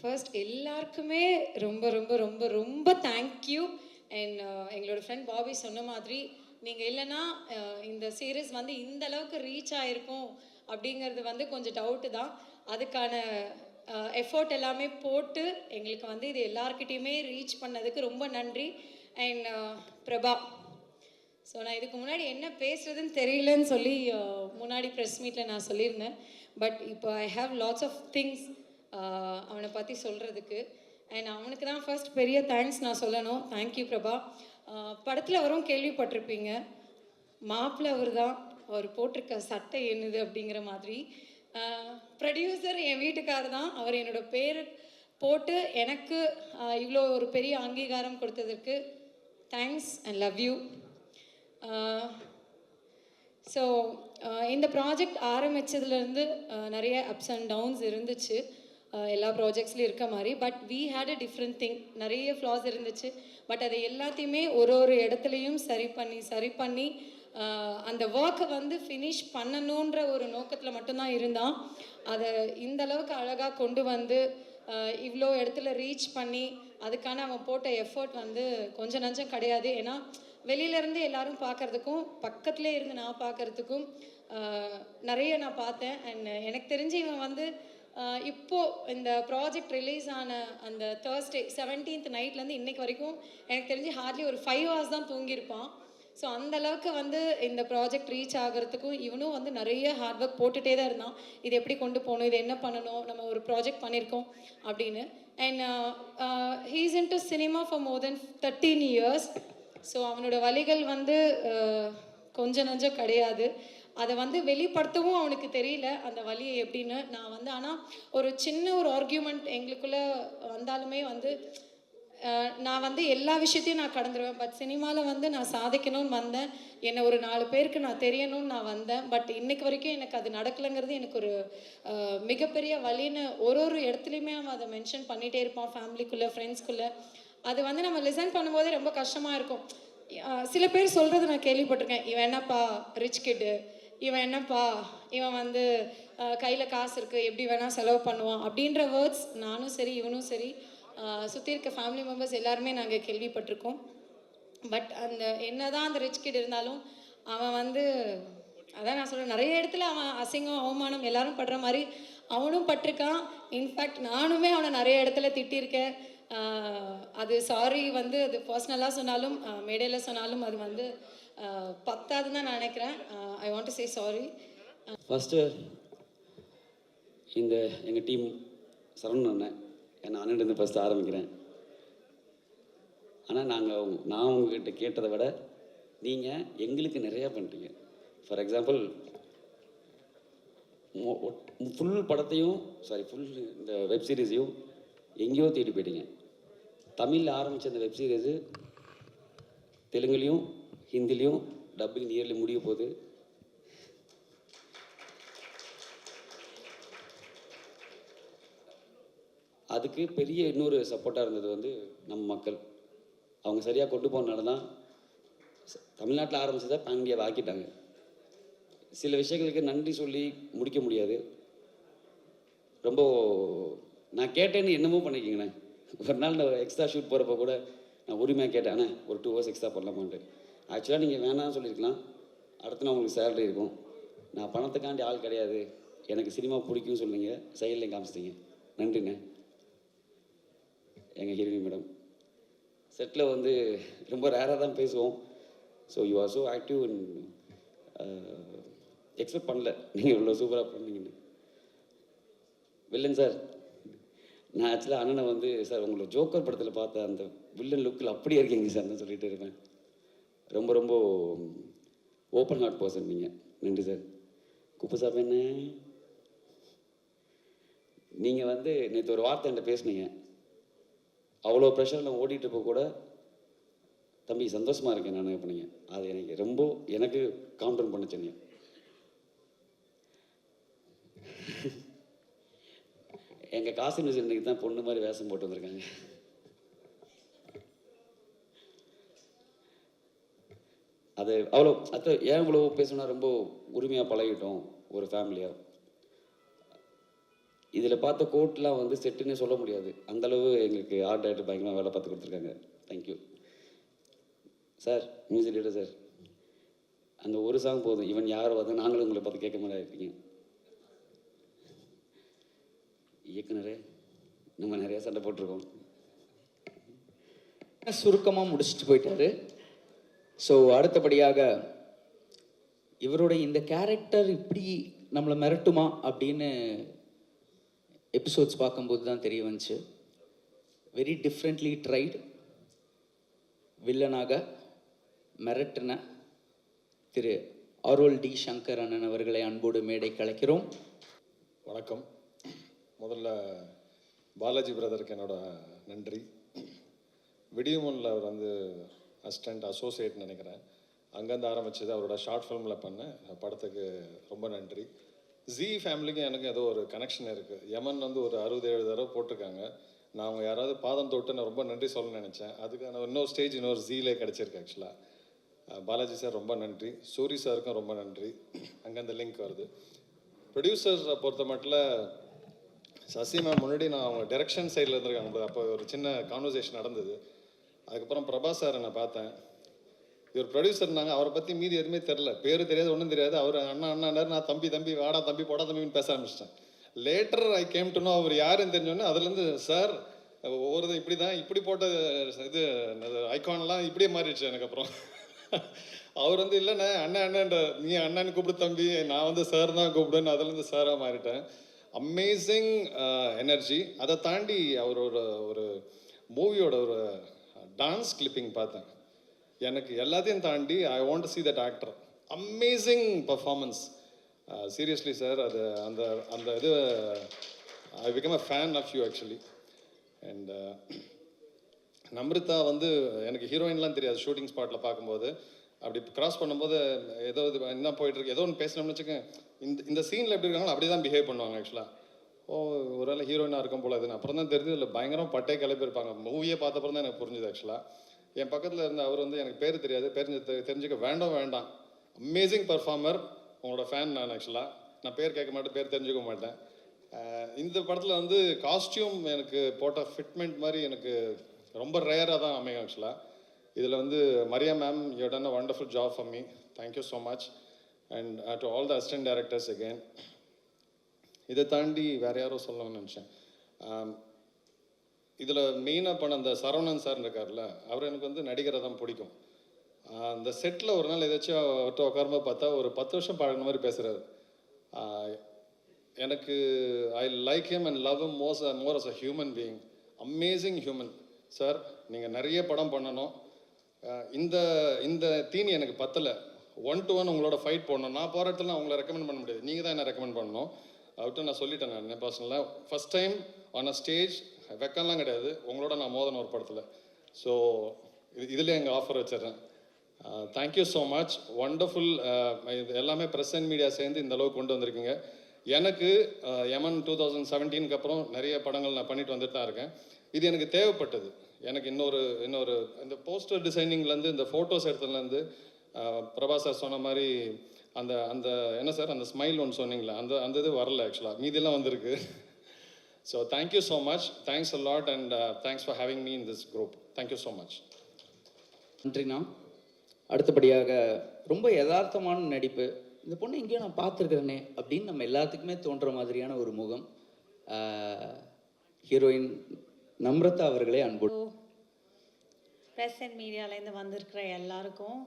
First எல்லாருக்குமே ரொம்ப ரொம்ப ரொம்ப ரொம்ப தேங்க்யூ அண்ட் uh, எங்களோட ஃப்ரெண்ட் பாபி சொன்ன மாதிரி நீங்கள் இல்லைன்னா uh, இந்த சீரீஸ் வந்து இந்த அளவுக்கு ரீச் ஆகிருக்கும் அப்படிங்கிறது வந்து கொஞ்சம் டவுட்டு தான். அதுக்கான uh, எஃபோர்ட் எல்லாமே போட்டு எங்களுக்கு வந்து இது எல்லாருக்கிட்டேயுமே ரீச் பண்ணதுக்கு ரொம்ப நன்றி. அண்ட் பிரபா ஸோ நான் இதுக்கு முன்னாடி என்ன பேசுறதுன்னு தெரியலன்னு சொல்லி முன்னாடி ப்ரெஸ் மீட்டில் நான் சொல்லியிருந்தேன். பட் இப்போ I have lots of things அவனை பற்றி சொல்கிறதுக்கு அண்ட் அவனுக்கு தான் ஃபர்ஸ்ட் பெரிய தேங்க்ஸ் நான் சொல்லணும். Thank you Prabha. படத்தில் வரும் கேள்விப்பட்டிருப்பீங்க. மாப்பிள்ள அவர் தான் அவர் போட்டிருக்க சட்டை என்னது அப்படிங்கிற மாதிரி. ப்ரொடியூசர் என் வீட்டுக்காரர் தான். அவர் என்னோட பேர் போட்டு எனக்கு இவ்வளோ ஒரு பெரிய அங்கீகாரம் கொடுத்ததற்கு thanks and love you so இந்த ப்ராஜெக்ட் ஆரம்பித்ததுலேருந்து நிறைய அப்ஸ் அண்ட் டவுன்ஸ் இருந்துச்சு. எல்லா ப்ராஜெக்ட்ஸ்லையும் இருக்க மாதிரி. But we had a different thing நிறைய ஃப்ளாஸ் இருந்துச்சு. பட் அதை எல்லாத்தையுமே ஒரு ஒரு இடத்துலையும் சரி பண்ணி சரி பண்ணி அந்த ஒர்க்கை வந்து ஃபினிஷ் பண்ணணுன்ற ஒரு நோக்கத்தில் மட்டும்தான் இருந்தான். அதை இந்த அளவுக்கு அழகாக கொண்டு வந்து இவ்வளோ இடத்துல ரீச் பண்ணி அதுக்கான அவன் போட்ட எஃபர்ட் வந்து கொஞ்சம் நஞ்சம் கிடையாது. ஏன்னா வெளியிலேருந்து எல்லாரும் பார்க்கறதுக்கும் பக்கத்துலேயே இருந்து நான் பார்க்கறதுக்கும் நிறைய நான் பார்த்தேன். அண்ட் எனக்கு தெரிஞ்சு இவன் வந்து இப்போது இப்போ இந்த ப்ராஜெக்ட் ரிலீஸ் ஆன அந்த தேர்ஸ்டே செவன்டீன்த் நைட்லேருந்து இன்னைக்கு வரைக்கும் எனக்கு தெரிஞ்சு ஹார்ட்லி ஒரு ஃபைவ் ஹவர்ஸ் தான் தூங்கியிருப்பான். ஸோ அந்த அளவுக்கு வந்து இந்த ப்ராஜெக்ட் ரீச் ஆகிறதுக்கும் இவனும் வந்து நிறைய ஹார்ட் ஒர்க் போட்டுகிட்டே தான் இருந்தான். இது எப்படி கொண்டு போகணும்? இது என்ன பண்ணணும்? நம்ம ஒரு ப்ராஜெக்ட் பண்ணியிருக்கோம் அப்படின்னு. And he's into cinema for more than thirteen years so அவனோட வழிகள் வந்து கொஞ்சம் நஞ்சம் கிடையாது. அதை வந்து வெளிப்படுத்தவும் அவனுக்கு தெரியல அந்த வழியை எப்படின்னு. நான் வந்து ஆனால் ஒரு சின்ன ஒரு ஆர்கியூமெண்ட் எங்களுக்குள்ளே வந்தாலுமே வந்து நான் வந்து எல்லா விஷயத்தையும் நான் கடந்துருவேன். பட் சினிமாவில் வந்து நான் சாதிக்கணும்னு வந்தேன். என்னை ஒரு நாலு பேருக்கு நான் தெரியணும்னு நான் வந்தேன். பட் இன்னைக்கு வரைக்கும் எனக்கு அது நடக்கலைங்கிறது எனக்கு ஒரு மிகப்பெரிய வழின்னு ஒரு ஒரு இடத்துலையுமே அவன் அதை மென்ஷன் பண்ணிகிட்டே இருப்பான். ஃபேமிலிக்குள்ளே ஃப்ரெண்ட்ஸ்குள்ளே அது வந்து நம்ம லிசன் பண்ணும்போதே ரொம்ப கஷ்டமாக இருக்கும். சில பேர் சொல்கிறது நான் கேள்விப்பட்டிருக்கேன். இவன் என்னப்பா ரிச் கிட்டு இவன் என்னப்பா? இவன் வந்து கையில் காசு இருக்குது எப்படி வேணால் செலவு பண்ணுவான். அப்படின்ற வேர்ட்ஸ் நானும் சரி இவனும் சரி சுற்றி இருக்க ஃபேமிலி மெம்பர்ஸ் எல்லாருமே நாங்கள் கேள்விப்பட்டிருக்கோம். பட் அந்த என்னதான் அந்த ரிச் கிட் இருந்தாலும் அவன் வந்து அதான் நான் சொல்கிறேன் நிறைய இடத்துல அவன் அசிங்கம் அவமானம் எல்லாரும் படுற மாதிரி அவனும் பட்டிருக்கான். இன்ஃபேக்ட் நானுமே அவனை நிறைய இடத்துல திட்டியிருக்கேன் அது சாரி வந்து அது பர்சனலாக சொன்னாலும் மேடையில் சொன்னாலும் அது வந்து பத்தாதுன்னு தான் நான் நினைக்கிறேன் I want to say sorry first இந்த எங்கள் டீம் சரவணன் அண்ணன் என் அண்ணன்லேருந்து ஃபஸ்ட்டு ஆரம்பிக்கிறேன். ஆனால் நாங்கள் நான் உங்ககிட்ட கேட்டதை விட நீங்கள் எங்களுக்கு நிறையா பண்ணிட்டீங்க. ஃபார் எக்ஸாம்பிள் ஃபுல் படத்தையும் சாரி ஃபுல் இந்த வெப் சீரிஸையும் எங்கேயோ தேடி போயிட்டீங்க. தமிழில் ஆரம்பித்த இந்த வெப் சீரிஸு தெலுங்குலேயும் ஹிந்திலையும் டப்பிங் நியர்லி முடிய போகுது. அதுக்கு பெரிய இன்னொரு சப்போர்ட்டாக இருந்தது வந்து நம்ம மக்கள். அவங்க சரியாக கொண்டு போனனால தான் தமிழ்நாட்டில் ஆரம்பிச்சதை பேன் இந்தியாவை ஆக்கிட்டாங்க. சில விஷயங்களுக்கு நன்றி சொல்லி முடிக்க முடியாது. ரொம்ப நான் கேட்டேன்னு என்னமோ பண்ணிக்கிங்கண்ணே ஒரு நாள் நான் எக்ஸ்ட்ரா ஷூட் போகிறப்ப கூட நான் உரிமையாக கேட்டேன் அண்ணே ஒரு டூ ஹவர்ஸ் எக்ஸ்ட்ரா பண்ணலாமான்ட்டு. ஆக்சுவலாக நீங்கள் வேணாம்னு சொல்லியிருக்கலாம். அடுத்து நான் உங்களுக்கு சேலரி இருக்கும். நான் பணத்துக்காண்டி ஆள் கிடையாது. எனக்கு சினிமா பிடிக்கும்னு சொன்னீங்க. செயலில் காமிச்சிட்டிங்க. நன்றிண்ணே. எங்கள் ஹீரோயின் மேடம். செட்டில் வந்து ரொம்ப ரேராக தான் பேசுவோம். So you are so active in expect பண்ணல. நீங்கள் இவ்வளோ சூப்பராக பண்ணீங்கன்னு. வில்லன் சார் நான் ஆக்சுவலாக அண்ணனை வந்து சார் உங்களை ஜோக்கர் படத்தில் பார்த்த அந்த வில்லன் லுக்கில் அப்படியே இருக்கீங்க சார் நான் சொல்லிட்டு இருப்பேன். ரொம்ப ரொம்ப ஓப்பன் ஹார்ட் பர்சன் நீங்கள் நன்றி சார் குப்பு சாப் என்ன? நீங்கள் வந்து நேற்று ஒரு வார்த்தை என்கிட்ட பேசுனீங்க. அவ்வளோ ப்ரெஷரில் ஓடிட்டு இருப்ப கூட தம்பி சந்தோஷமாக இருக்கேன் நான் பண்ணீங்க அது எனக்கு ரொம்ப எனக்கு காம்டன் பண்ணுச்சு நீ எங்கள் காசு மிஸ் தான் பொண்ணு மாதிரி வேஷம் போட்டு வந்திருக்காங்க. அது அவ்வளோ அத்த ஏன் இவ்வளோ பேசணும்னா ரொம்ப உரிமையாக பழகிட்டோம் ஒரு ஃபேமிலியாக இதில் பார்த்த கோட்லாம் வந்து செட்டுன்னே சொல்ல முடியாது. அந்தளவு எங்களுக்கு ஆர்ட் டைரக்டர் பயங்கரமாக வேலை பார்த்து கொடுத்துருக்காங்க. Thank you sir music leader sir அந்த ஒரு சாங் போதும். இவன் யார் வந்து நாங்களும் உங்களை பார்த்து கேட்க மாதிரி இருக்கீங்க இயக்குனரே நம்ம நிறைய சண்டை போட்டிருக்கோம். சுருக்கமாக முடிச்சுட்டு போயிட்டாரு. ஸோ அடுத்தபடியாக இவருடைய இந்த கேரக்டர் இப்படி நம்மளை மிரட்டுமா அப்படின்னு எபிசோட்ஸ் பார்க்கும்போது தான் தெரிய வந்துச்சு. வெரி டிஃப்ரெண்ட்லி ட்ரைடு வில்லனாக மிரட்டின திரு அருள் டி சங்கர் அண்ணன் அவர்களை அன்போடு மேடை கலைக்கிறோம் வணக்கம். முதல்ல பாலாஜி பிரதருக்கு என்னோட நன்றி. விடியுமனில் அவர் வந்து அசிஸ்டண்ட் அசோசியேட் நினைக்கிறேன். அங்கேருந்து ஆரம்பிச்சது அவரோட ஷார்ட் ஃபிலிமில் பண்ணேன் படத்துக்கு ரொம்ப நன்றி. ஜி ஃபேமிலிக்கும் எனக்கு ஏதோ ஒரு கனெக்ஷன் இருக்குது யமன் வந்து ஒரு அறுபது ஏழு தடவை போட்டிருக்காங்க. நான் அவங்க யாராவது பாதம் தொட்டு நான் ரொம்ப நன்றி சொல்ல நினச்சேன். அதுக்கான இன்னொரு ஸ்டேஜ் இன்னொரு ஜீலே கிடச்சிருக்கு ஆக்சுவலாக பாலாஜி சார் ரொம்ப நன்றி. சூரி சாருக்கும் ரொம்ப நன்றி. அங்கே அந்த லிங்க் வருது ப்ரொடியூசர்ஸை பொறுத்த மட்டும் சசி மேம் முன்னாடி நான் அவங்க டைரக்ஷன் சைடில் இருந்திருக்காங்க. அப்போ ஒரு சின்ன கான்வர்சேஷன் நடந்தது. அதுக்கப்புறம் பிரபாஸ் சார் நான் பார்த்தேன். இவர் ப்ரொடியூசர்னாங்க அவரை பற்றி மீதி எதுவுமே தெரில பேர் தெரியாது ஒன்றும் தெரியாது. அவர் அண்ணா அண்ணாண்டார் நான் தம்பி தம்பி வாடா தம்பி போடா தம்பின்னு பேச ஆரம்பிச்சிட்டேன் later I came to know அவர் யாருன்னு தெரிஞ்சோன்னே அதுலேருந்து சார் ஒவ்வொரு இப்படி தான் இப்படி போட்ட இது ஐகான்லாம் இப்படியே மாறிடுச்சு எனக்கு அப்புறம். அவர் வந்து இல்லைண்ணே அண்ணன் அண்ணன்ற நீ அண்ணன்னு கூப்பிடு தம்பி நான் வந்து சார் தான் கூப்பிடுன்னு அதுலேருந்து சாராக மாறிட்டேன். அமேசிங் எனர்ஜி அதை தாண்டி அவரோட ஒரு மூவியோட ஒரு டான்ஸ் கிளிப்பிங் பார்த்தேன். எனக்கு எல்லாத்தையும் தாண்டி I want to see that actor amazing performance seriously sir அது அந்த அந்த இது I become a fan of you actually and Namritha வந்து எனக்கு ஹீரோயின்லாம் தெரியாது. ஷூட்டிங் ஸ்பாட்டில் பார்க்கும்போது அப்படி கிராஸ் பண்ணும்போது ஏதோ இது என்ன போயிட்டுருக்கு ஏதோ ஒன்று பேசணும்னு வச்சுக்கேன் இந்த இந்த சீனில் எப்படி இருக்காங்களோ அப்படி தான் பிஹேவ் பண்ணுவாங்க ஆக்சுவலாக ஓ ஒருவேளை ஹீரோயினாக இருக்கும் போல இதுன்னு அப்புறம் தான் தெரிஞ்சது இல்லை பயங்கரம் பட்டே கிளப்பியிருப்பாங்க மூவியே பார்த்தப்பறம் தான் எனக்கு புரிஞ்சுது ஆக்சுவலாக என் பக்கத்தில் இருந்த அவர் வந்து எனக்கு பேர் தெரியாது. பேர் தெரிஞ்சுக்க வேண்டாம் வேண்டாம். அமேசிங் பர்ஃபார்மர் உங்களோட ஃபேன் நான் ஆக்சுவலாக நான் பேர் கேட்க மாட்டேன் பேர் தெரிஞ்சுக்க மாட்டேன். இந்த படத்தில் வந்து காஸ்டியூம் எனக்கு போட்ட ஃபிட்மெண்ட் மாதிரி எனக்கு ரொம்ப ரேராக தான் அமையும் ஆக்சுவலாக இதில் வந்து Maria ma'am you done a wonderful job for me thank you so much and to all the assistant directors again இதை தாண்டி வேற யாரோ சொல்லணும்னு நினச்சேன். இதில் மெயினாக பண்ண அந்த சரவணன் சார் இருக்கார்ல அவர் எனக்கு வந்து நடிகரை தான் பிடிக்கும். அந்த செட்டில் ஒரு நாள் ஏதாச்சும் அவர்கிட்ட உட்காரும்போது பார்த்தா ஒரு பத்து வருஷம் பழகின மாதிரி பேசுகிறாரு எனக்கு I like him and love him most more as a human being amazing human sir நீங்கள் நிறைய படம் பண்ணணும். இந்த இந்த தீனி எனக்கு பத்தலை. ஒன் டு ஒன் உங்களோட ஃபைட் போடணும். நான் போகிற இடத்துல நான் உங்களை ரெக்கமெண்ட் பண்ண முடியாது. நீங்கள் தான் என்ன ரெக்கமெண்ட் பண்ணணும். அவர்கிட்ட நான் சொல்லிட்டேன் நான் பர்சனலாக first time on a stage வெக்கம்லாம் கிடையாது. உங்களோட நான் மோதன ஒரு படத்தில். ஸோ இது இதில் எங்கள் ஆஃபர் வச்சிடுறேன். தேங்க்யூ ஸோ மச் ஒண்டர்ஃபுல் இது எல்லாமே ப்ரெஸ் அண்ட் மீடியா சேர்ந்து இந்த அளவுக்கு கொண்டு வந்திருக்கீங்க. எனக்கு எமன் டூ தௌசண்ட் செவன்டீனுக்கு அப்புறம் நிறைய படங்கள் நான் பண்ணிட்டு வந்துட்டு தான் இருக்கேன். இது எனக்கு தேவைப்பட்டது. எனக்கு இன்னொரு இன்னொரு இந்த போஸ்டர் டிசைனிங்லேருந்து இந்த ஃபோட்டோஸ் எடுத்ததுலேருந்து பிரபாசர் சொன்ன மாதிரி அந்த அந்த என்ன சார்? அந்த ஸ்மைல் ஒன்று சொன்னீங்களா அந்த அந்த இது வரல ஆக்சுவலாக மீதியெல்லாம் வந்திருக்கு. So thank you so much thanks a lot and thanks for having me in this group thank you so much நன்றிண்ணா. அடுத்தபடியாக ரொம்ப யதார்த்தமான நடிப்பு. இந்த பொண்ணை எங்கேயோ நான் பார்த்துருக்கிறேனே அப்படின்னு நம்ம எல்லாத்துக்குமே தோன்ற மாதிரியான ஒரு முகம் ஹீரோயின் நம்ரதா அவர்களே அன்போடு ப்ரெஸ் அண்ட் மீடியாலேருந்து வந்திருக்கிற எல்லாருக்கும்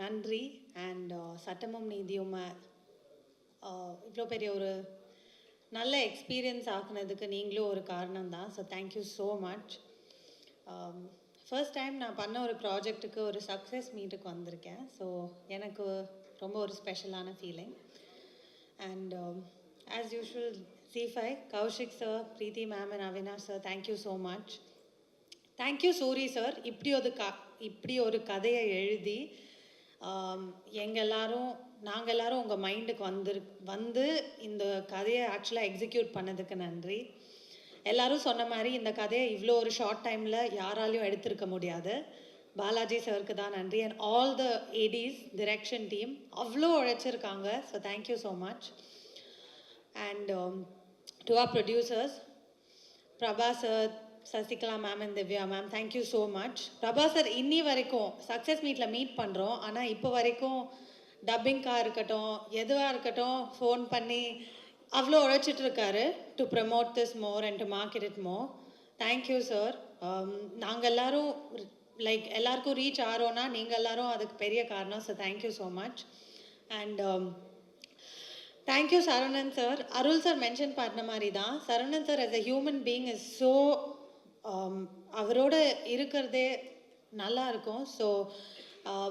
நன்றி. அண்ட் uh, சட்டமும் நீதியும் இவ்வளோ பெரிய ஒரு நல்ல எக்ஸ்பீரியன்ஸ் ஆக்குனதுக்கு நீங்களும் ஒரு காரணம் தான் so thank you so much first time நான் பண்ண ஒரு ப்ராஜெக்ட்டுக்கு ஒரு சக்ஸஸ் மீட்டுக்கு வந்திருக்கேன். ஸோ எனக்கு ரொம்ப ஒரு ஸ்பெஷலான ஃபீலிங் அண்ட் ஆஸ் யூஷுவல் சி five Kaushik sir Preethi ma'am and Avinash sir thank you so much thank you Soori sir இப்படி ஒரு க இப்படி ஒரு கதையை எழுதி எங்கள் எல்லாரும் நாங்கள் எல்லாரும் உங்கள் மைண்டுக்கு வந்து வந்து இந்த கதையை ஆக்சுவலாக எக்ஸிக்யூட் பண்ணதுக்கு நன்றி. எல்லாரும் சொன்ன மாதிரி இந்த கதையை இவ்வளோ ஒரு ஷார்ட் டைமில் யாராலையும் எடுத்திருக்க முடியாது. பாலாஜி சாருக்கு தான் நன்றி. And all the ADs direction team அவ்வளோ உழைச்சிருக்காங்க. So thank you so much and to our producers Prabha sir Sasikala ma'am and Divya ma'am thank you so much Prabha sir இன்னி வரைக்கும் சக்ஸஸ் மீட்டில் மீட் பண்ணுறோம் ஆனால் இப்போ வரைக்கும் டப்பிங்காக இருக்கட்டும் எதுவாக இருக்கட்டும் ஃபோன் பண்ணி அவ்வளோ உழைச்சிட்ருக்காரு to promote this more and to market it more thank you sir நாங்கள் எல்லோரும் லைக் எல்லாருக்கும் ரீச் ஆகிறோன்னா நீங்கள் எல்லாரும் அதுக்கு பெரிய காரணம். Sir thank you so much and thank you Saravanan sir Arul sir mention பண்ண மாதிரி தான் Saravanan sir as a human being is so அவரோட இருக்கிறதே நல்லா இருக்கும் ஸோ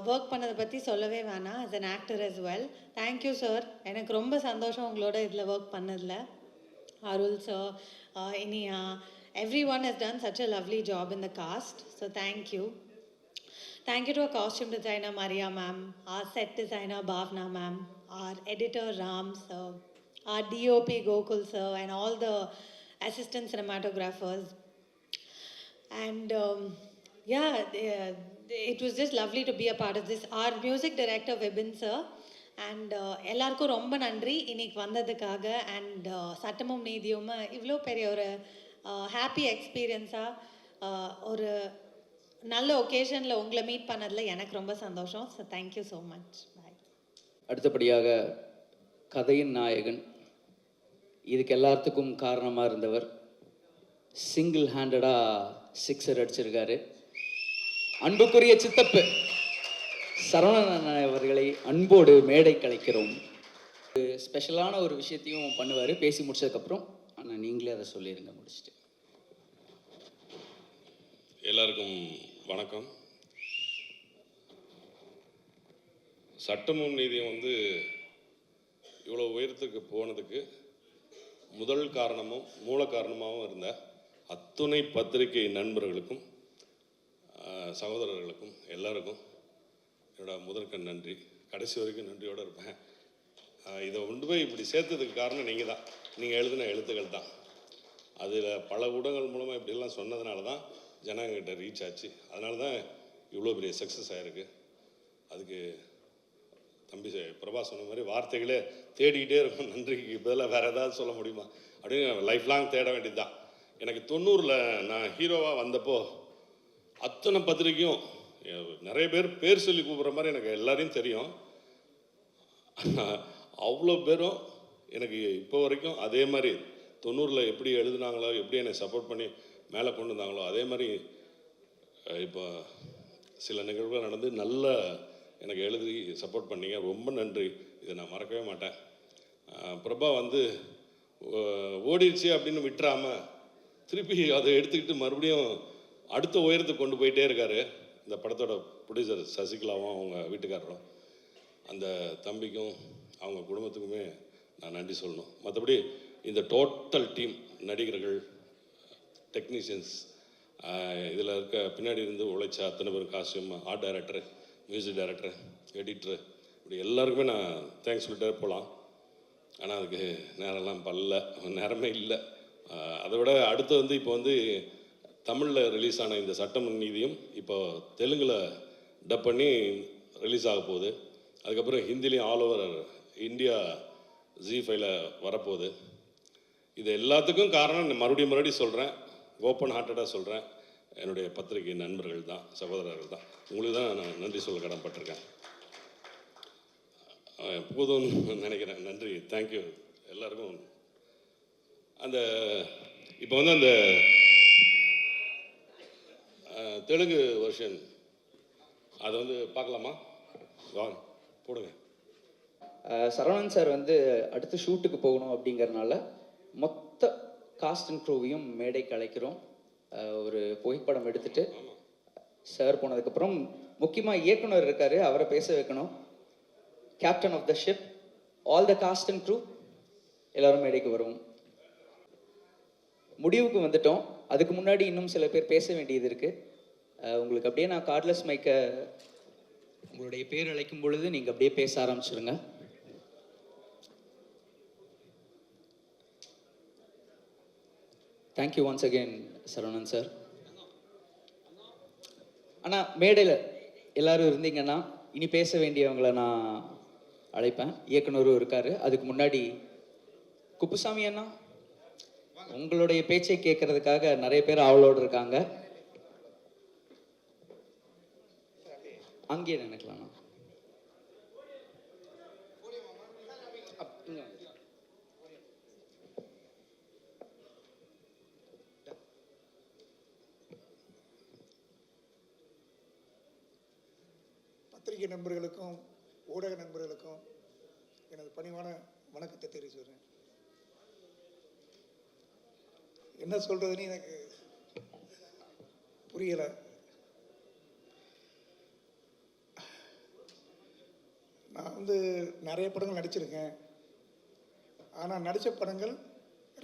ஒர்க் பண்ணதை பற்றி சொல்லவே வேணாம் as an actor as well thank you sir எனக்கு ரொம்ப சந்தோஷம் உங்களோட இதில் ஒர்க் பண்ணதில் Arul sir Iniya everyone has done such a lovely job in the cast so thank you thank you to a costume designer Maria ma'am our set designer Bhavna ma'am our editor Ram sir our DOP Gokul sir and all the assistant cinematographers And um, yeah, they- uh, it was just lovely to be a part of this. Our music director Vibin sir. And uh, எல்லாருக்கும் ரொம்ப நன்றி. இன்னைக்கு வந்ததுக்காக and uh, சட்டமும் நீதியும்? இவ்வளோ பெரிய ஒரு happy எக்ஸ்பீரியன்ஸாக ஒரு நல்ல ஒகேஷனில் உங்களை மீட் பண்ணதில் எனக்கு ரொம்ப சந்தோஷம். So thank you so much bye அடுத்தபடியாக கதையின் நாயகன். இதுக்கு எல்லாத்துக்கும் காரணமாக இருந்தவர் சிங்கிள் ஹேண்டடாக சிக்ஸர் அடிச்சிருக்காரு. அன்புக்குரிய சித்தப்பு சரவணன் அவர்களை அன்போடு மேடை கலைக்கிறோம் ஸ்பெஷலான ஒரு விஷயத்தையும் பண்ணுவார் பேசி முடிச்சதுக்கப்புறம். ஆனால் நீங்களே அதை சொல்லிடுங்க முடிச்சுட்டு. எல்லாருக்கும் வணக்கம். சட்டமும் நீதியும் வந்து இவ்வளோ உயரத்துக்கு போனதுக்கு முதல் காரணமும் மூல காரணமாகவும் இருந்தேன் அத்துணை பத்திரிகை நண்பர்களுக்கும் சகோதரர்களுக்கும் எல்லாருக்கும் என்னோடய முதற்கண் நன்றி. கடைசி வரைக்கும் நன்றியோடு இருப்பேன். இதை கொண்டு போய் இப்படி சேர்த்ததுக்கு காரணம் நீங்கள் தான் நீங்கள் எழுதின எழுத்துக்கள் தான். அதில் பல ஊடகங்கள் மூலமாக இப்படிலாம் சொன்னதுனால தான் ஜனங்கிட்ட ரீச் ஆச்சு. அதனால தான் இவ்வளோ பெரிய சக்ஸஸ் ஆகிருக்கு அதுக்கு தம்பி ச- பிரபா சொன்ன மாதிரி வார்த்தைகளே தேடிக்கிட்டே இருக்கும். நன்றிக்கு பதிலாக வேறு ஏதாவது சொல்ல முடியுமா? அப்படின்னு லைஃப் லாங் தேட வேண்டியது தான் எனக்கு தொண்ணூறில் நான் ஹீரோவாக வந்தப்போ அத்தனை பத்திரிக்கையும் நிறைய பேர் பேர் சொல்லி கூப்பிட்ற மாதிரி எனக்கு எல்லாரையும் தெரியும். அவ்வளோ பேரும் எனக்கு இப்போ வரைக்கும் அதே மாதிரி தொண்ணூறில் எப்படி எழுதுனாங்களோ எப்படி என்னை சப்போர்ட் பண்ணி மேலே கொண்டு வந்தாங்களோ அதே மாதிரி இப்போ சில நிகழ்வுகள் நடந்து நல்ல எனக்கு எழுதி சப்போர்ட் பண்ணீங்க. ரொம்ப நன்றி. இதை நான் மறக்கவே மாட்டேன். பிரபா வந்து ஓடிடுச்சு அப்படின்னு விட்டுறாமல் திருப்பி அதை எடுத்துக்கிட்டு மறுபடியும் அடுத்த உயரத்துக்கு கொண்டு போயிட்டே இருக்காரு. இந்த படத்தோட ப்ரொடியூசர் சசிகலாவும் அவங்க வீட்டுக்காரரும். அந்த தம்பிக்கும் அவங்க குடும்பத்துக்குமே நான் நன்றி சொல்லணும். மற்றபடி இந்த டோட்டல் டீம் நடிகர்கள் டெக்னீஷியன்ஸ் இதில் இருக்க பின்னாடி இருந்து உழைச்ச அத்தனை பேர் costume art director music director editor இப்படி எல்லாருக்குமே நான் தேங்க்ஸ் சொல்லிட்டே போகலாம் ஆனால் அதுக்கு நேரம்லாம் பல்ல நேரமே இல்லை. அதை விட அடுத்து வந்து இப்போ வந்து தமிழில் ரிலீஸ் ஆன இந்த சட்டம் நீதியும் இப்போ தெலுங்கில் டப் பண்ணி ரிலீஸ் ஆக போகுது. அதுக்கப்புறம் ஹிந்திலையும் ஆல் ஓவர் இந்தியா ஜி ஃபைவ்ல வரப்போகுது. இது எல்லாத்துக்கும் காரணம் மறுபடியும் மறுபடியும் சொல்கிறேன் ஓப்பன் ஹார்ட்டடாக சொல்கிறேன் என்னுடைய பத்திரிகை நண்பர்கள் தான் சகோதரர்கள் தான். உங்களுக்கு தான் நான் நன்றி சொல்ல கடன்பட்டிருக்கேன் அஹ் போதும்னு நினைக்கிறேன். நன்றி. தேங்க்யூ எல்லாருக்கும் அந்த இப்போ வந்து அந்த தெலுங்கு வெர்ஷன் அதை வந்து பார்க்கலாமா? வாங்க போடுங்க. சரவணன் சார் வந்து அடுத்து ஷூட்டுக்கு போகணும் அப்படிங்கறனால மொத்த காஸ்ட் அண்ட் க்ரூவையும் மேடைக்கு அழைக்கிறோம். ஒரு புகைப்படம் எடுத்துட்டு சார் போனதுக்கப்புறம் முக்கியமாக இயக்குனர் இருக்காரு அவரை பேச வைக்கணும். Captain of the ship all the cast and crew எல்லாரும் மேடைக்கு வருவோம். முடிவுக்கு வந்துட்டோம். அதுக்கு முன்னாடி இன்னும் சில பேர் பேச வேண்டியது இருக்குது உங்களுக்கு அப்படியே நான் கார்ட்லெஸ் மைக்கை உங்களுடைய பேர் அழைக்கும் பொழுது நீங்கள் அப்படியே பேச ஆரம்பிச்சிருங்க. Thank you once again Saravanan sir அண்ணா மேடையில் எல்லாரும் இருந்தீங்கன்னா இனி பேச வேண்டியவங்களை நான் அழைப்பேன். இயக்குனரும் இருக்காரு. அதுக்கு முன்னாடி குப்புசாமி அண்ணா உங்களுடைய பேச்சை கேட்கறதுக்காக நிறைய பேர் ஆவலோடு இருக்காங்க. அங்கேயே நினைக்கலாம் பத்திரிகை நண்பர்களுக்கும் ஊடக நண்பர்களுக்கும் எனது பணிவான வணக்கத்தை தெரிவிச்சுக்கிறேன். என்ன சொல்றதுன்னு எனக்கு புரியல. நான் வந்து நிறைய படங்கள் நடிச்சிருக்கேன். ஆனால் நடித்த படங்கள்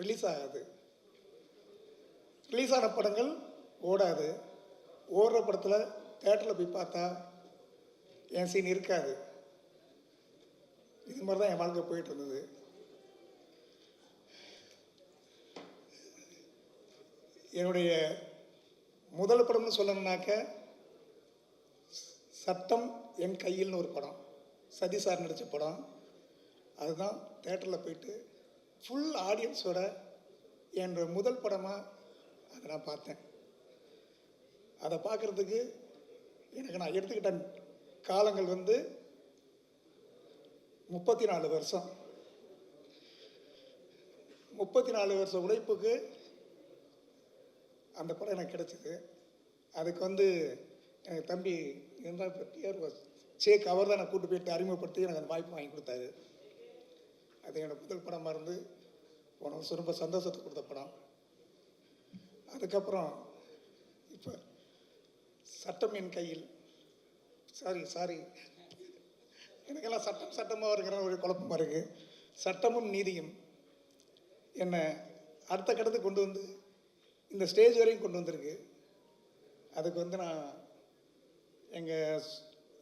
ரிலீஸ் ஆகாது. ரிலீஸ் ஆன படங்கள் ஓடாது. ஓடுற படத்தில் தேட்டரில் போய் பார்த்தா என் சீன் இருக்காது. இது மாதிரி தான் என் வாழ்க்கை போயிட்டு இருந்தது. என்னுடைய முதல் படம்னு சொல்லணும்னாக்க சட்டம் என் கையில்னு ஒரு படம். சதி சார் நடித்த படம். அதுதான் தேட்டரில் போயிட்டு ஃபுல் ஆடியன்ஸோட என்ற முதல் படமாக அதை நான் பார்த்தேன். அதை பார்க்குறதுக்கு எனக்கு நான் எடுத்துக்கிட்ட காலங்கள் வந்து முப்பத்தி நாலு வருஷம். முப்பத்தி நாலு வருஷம் உழைப்புக்கு அந்த படம் எனக்கு கிடச்சிது. அதுக்கு வந்து எனக்கு தம்பி இருந்தால் இப்போ சேக் அவர் தான் நான் கூட்டு போயிட்டு அறிமுகப்படுத்தி எனக்கு அந்த வாய்ப்பு வாங்கி கொடுத்தாரு. அது என்னோட முதல் படமாக இருந்து போன வருஷம் ரொம்ப சந்தோஷத்தை கொடுத்த படம். அதுக்கப்புறம் இப்போ சட்டம் என் கையில். சாரி சாரி எனக்கெல்லாம் சட்டம் சட்டமாக இருக்கிற ஒரு குழப்பமாக இருக்குது சட்டமும் நீதியும் என்னை அடுத்த கட்டத்துக்கு கொண்டு வந்து இந்த ஸ்டேஜ் வரையும் கொண்டு வந்திருக்கு. அதுக்கு வந்து நான் எங்கள்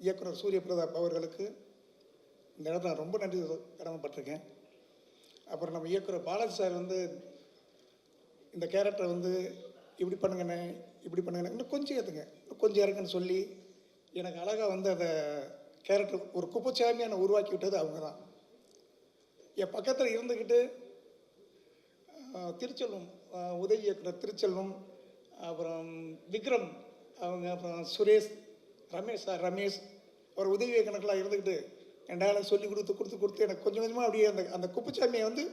இயக்குனர் சூரிய பிரதாப் அவர்களுக்கு இந்த இடத்துல நான் ரொம்ப நன்றி கடமைப்பட்டிருக்கேன். அப்புறம் நம்ம இயக்குனர் பாலாஜி சார் வந்து இந்த கேரக்டரை வந்து இப்படி பண்ணுங்கண்ணே இப்படி பண்ணுங்கண்ணே இன்னும் கொஞ்சம் ஏற்றுங்க கொஞ்சம் இறக்குன்னு சொல்லி எனக்கு அழகாக வந்து அதை கேரக்டர் ஒரு குப்பச்சாமியை நான் உருவாக்கி விட்டது அவங்க தான். என் பக்கத்தில் இருந்துக்கிட்டு ஆஹ், திருச்செல்வம் உதவி இயக்குனர் திருச்செல்வம் அப்புறம் விக்ரம் அவங்க அப்புறம் சுரேஷ் ரமேஷ் சார் ரமேஷ் அவர் உதவி இயக்குனர்களாக இருந்துக்கிட்டு என் டயலாக் சொல்லி கொடுத்து கொடுத்து கொடுத்து எனக்கு கொஞ்சம் கொஞ்சமாக அப்படியே அந்த அந்த குப்புச்சாமியை வந்து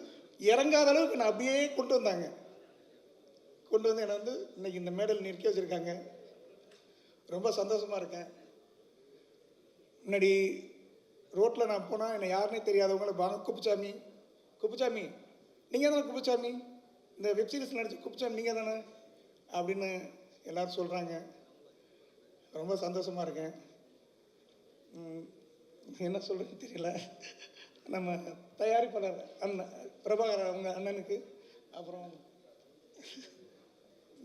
இறங்காத அளவுக்கு நான் அப்படியே கொண்டு வந்தாங்க. கொண்டு வந்து என்னை வந்து இன்னைக்கு இந்த மேடல் நிற்க வச்சுருக்காங்க. ரொம்ப சந்தோஷமாக இருக்கேன். முன்னாடி ரோட்டில் நான் போனால் என்னை யாருனே தெரியாதவங்கள வாங்க குப்புசாமி குப்புசாமி நீங்கள் தானே குப்புசாமி? இந்த வெப்சீரிஸ் நடித்து கூப்பிச்சா நீங்கள் தானே? அப்படின்னு எல்லோரும் சொல்கிறாங்க ரொம்ப சந்தோஷமாக இருக்கேன். என்ன சொல்கிறதுன்னு தெரியல. நம்ம தயாரிப்பாளர் அண்ணன் பிரபாகர் அவங்க அண்ணனுக்கு அப்புறம்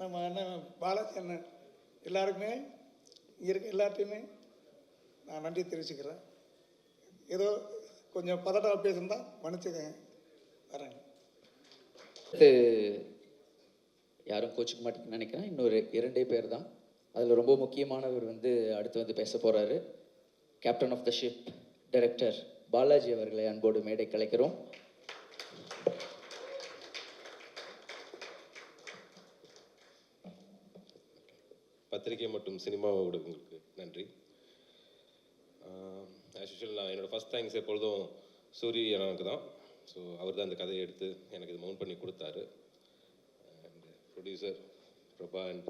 நம்ம அண்ணன் பாலாஜி அண்ணன் எல்லாருக்குமே இங்கே இருக்க எல்லார்ட்டையுமே நான் நன்றி தெரிவிச்சுக்கிறேன். ஏதோ கொஞ்சம் பதட்டம் பேசுனா மன்னிச்சுக்கங்க. வரேங்க. யாரும் கோச்சிக்க மாட்டேன்னு நினைக்கிறேன். இன்னொரு இரண்டே பேர் தான். அதில் ரொம்ப முக்கியமானவர் வந்து அடுத்து வந்து பேச போகிறாரு captain of the ship director Balaji அவர்களை அன்போடு மேடை கலைக்கிறோம் பத்திரிகை மற்றும் சினிமா ஊடகங்களுக்கு நன்றி. ஆஸ் யூஷுவல் நான் என்னோடய ஃபஸ்ட் தேங்க்ஸ் எப்பொழுதும் சூரிய எனக்கு தான். ஸோ அவர் தான் அந்த கதையை எடுத்து எனக்கு இது மவுண்ட் பண்ணி கொடுத்தாரு. அண்ட் ப்ரொடியூசர் பிரபா அண்ட்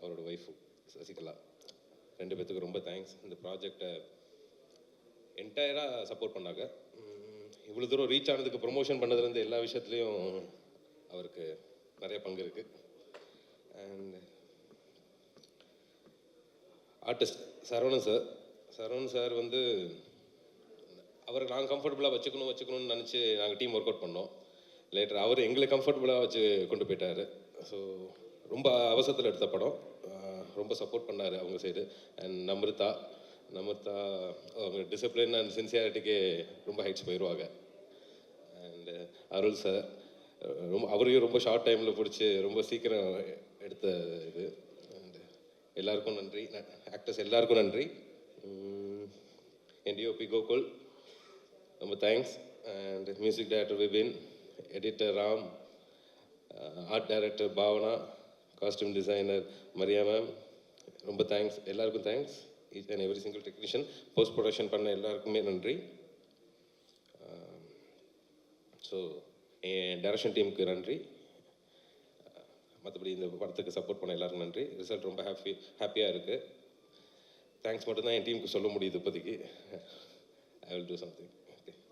அவரோட ஒய்ஃபு சசிகலா ரெண்டு பேர்த்துக்கு ரொம்ப தேங்க்ஸ் இந்த ப்ராஜெக்டை என்டையராக சப்போர்ட் பண்ணாங்க. இவ்வளோ தூரம் ரீச் ஆனதுக்கு ப்ரொமோஷன் பண்ணதுலேருந்து எல்லா விஷயத்துலையும் அவருக்கு நிறைய பங்கு இருக்குது and artist Saravanan sir Saravanan sir வந்து அவரை நாங்கள் கம்ஃபர்டபுளாக வச்சுக்கணும் வச்சுக்கணும்னு நினச்சி நாங்கள் டீம் ஒர்க் அவுட் பண்ணோம். லேட்டர் அவர் எங்களை கம்ஃபர்டபுளாக வச்சு கொண்டு போயிட்டாரு. ஸோ ரொம்ப அவசரத்தில் எடுத்த படம். ரொம்ப சப்போர்ட் பண்ணார் அவங்க சைடு அண்ட் நம்ருதா நம்ருதா அவங்க டிசிப்ளின் அண்ட் சின்சியாரிட்டிக்கே ரொம்ப ஹைட்ஸ் போயிடுவாங்க அண்டு அருள் சார் ரொம்ப அவரையும் ரொம்ப ஷார்ட் டைமில் பிடிச்சி ரொம்ப சீக்கிரம் எடுத்த இது. அண்டு எல்லாருக்கும் நன்றி. ஆக்டர்ஸ் எல்லாருக்கும் நன்றி. என் டிஓபி கோகுல். ரொம்ப thanks and music director Vibin editor Ram art director Bhavana costume designer Maria ma'am ரொம்ப தேங்க்ஸ் எல்லாருக்கும் thanks each and every single technician post production பண்ண எல்லாருக்குமே நன்றி. Um, ஸோ என் டைரக்ஷன் டீமுக்கு நன்றி. Uh, மற்றபடி இந்த படத்துக்கு சப்போர்ட் பண்ண எல்லாருக்கும் நன்றி. ரிசல்ட் ரொம்ப ஹாப்பி ஹாப்பியாக இருக்குது தேங்க்ஸ் மட்டும்தான் என் டீமுக்கு சொல்ல முடியுது இப்போதைக்கு. I will do something